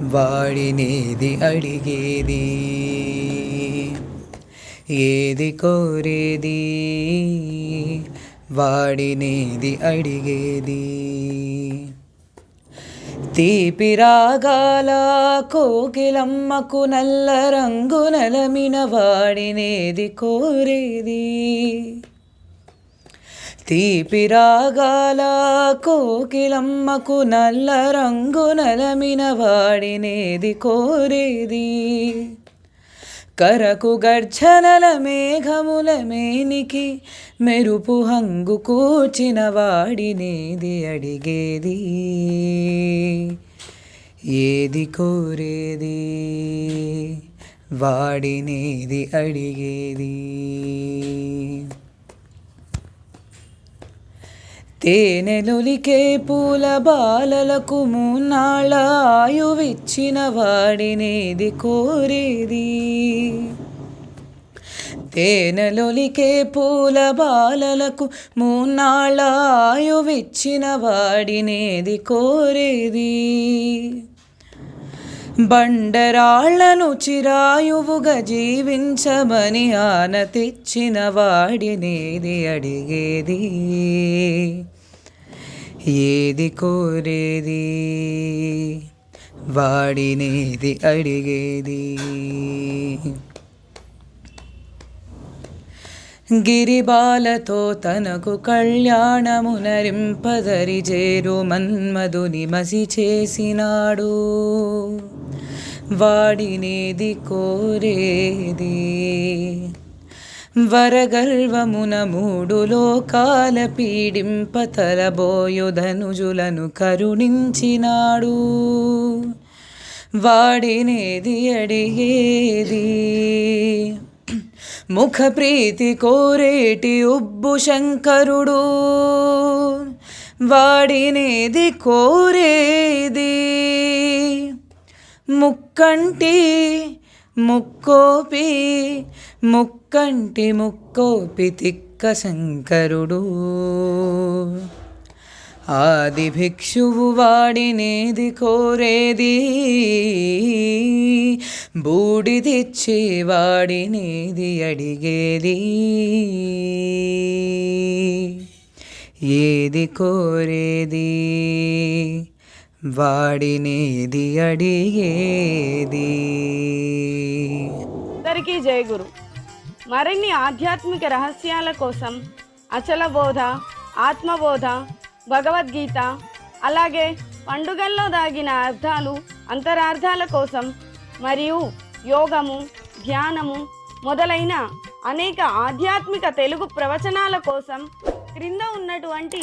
వాడినేది అడిగేది? ఏది కోరేది? వాడినేది అడిగేది? తీపి రాగాల కోకిలమ్మకు నల్ల రంగు నలమిన వాడినేది కోరేది? తీపి రాగాల కోకిలమ్మకు నల్ల రంగు నలమిన వాడినేది కోరేది. కరకు గర్జనల మేఘముల మేనికి మెరుపు హంగు కూచిన వాడినేది అడిగేది. ఏది కోరేది? వాడినేది అడిగేది. తేనెలులికే పూల బాలలకు మూన్నాళ్ళ ఆయువిచ్చిన వాడినేది కోరేది. తేనెలొలికే పూల బాలలకు మూన్నాళ్ళ ఆయువిచ్చిన వాడినేది కోరేది. బండరాళ్ళను చిరాయువుగా జీవించమని ఆన తెచ్చిన వాడినేది అడిగేది. ఏది కోరేది? వాడినేది అడిగేది? గిరిబాలతో తనకు కళ్యాణమునరింపదరి చేరు మన్మధుని మసి చేసినాడు. వాడినేది కోరేది? వరగర్వమున మూడు లోకాల పీడింప తలబోయుధనుజులను కరుణించినాడు. వాడినేది అడిగేది? ముఖప్రీతి కోరేటి ఉబ్బు శంకరుడు. వాడినేది కోరేది? ముక్కంటి ముక్కోపి ముక్కంటి ముక్కోపి తిక్క శంకరుడు. ఆది భిక్షువు వాడినేది కోరేది బూడిదిచ్చి వాడినేది అడిగేది. ఏది కోరేది? వాడినేది అడిగేది. అందరికీ జయ గురు. మరిన్ని ఆధ్యాత్మిక రహస్యాల కోసం అచల బోధ ఆత్మబోధ భగవద్గీత అలాగే పండుగల్లో దాగిన అర్థాలు అంతరార్థాల కోసం మరియు యోగము ధ్యానము మొదలైన అనేక ఆధ్యాత్మిక తెలుగు ప్రవచనాల కోసం క్రింద ఉన్నటువంటి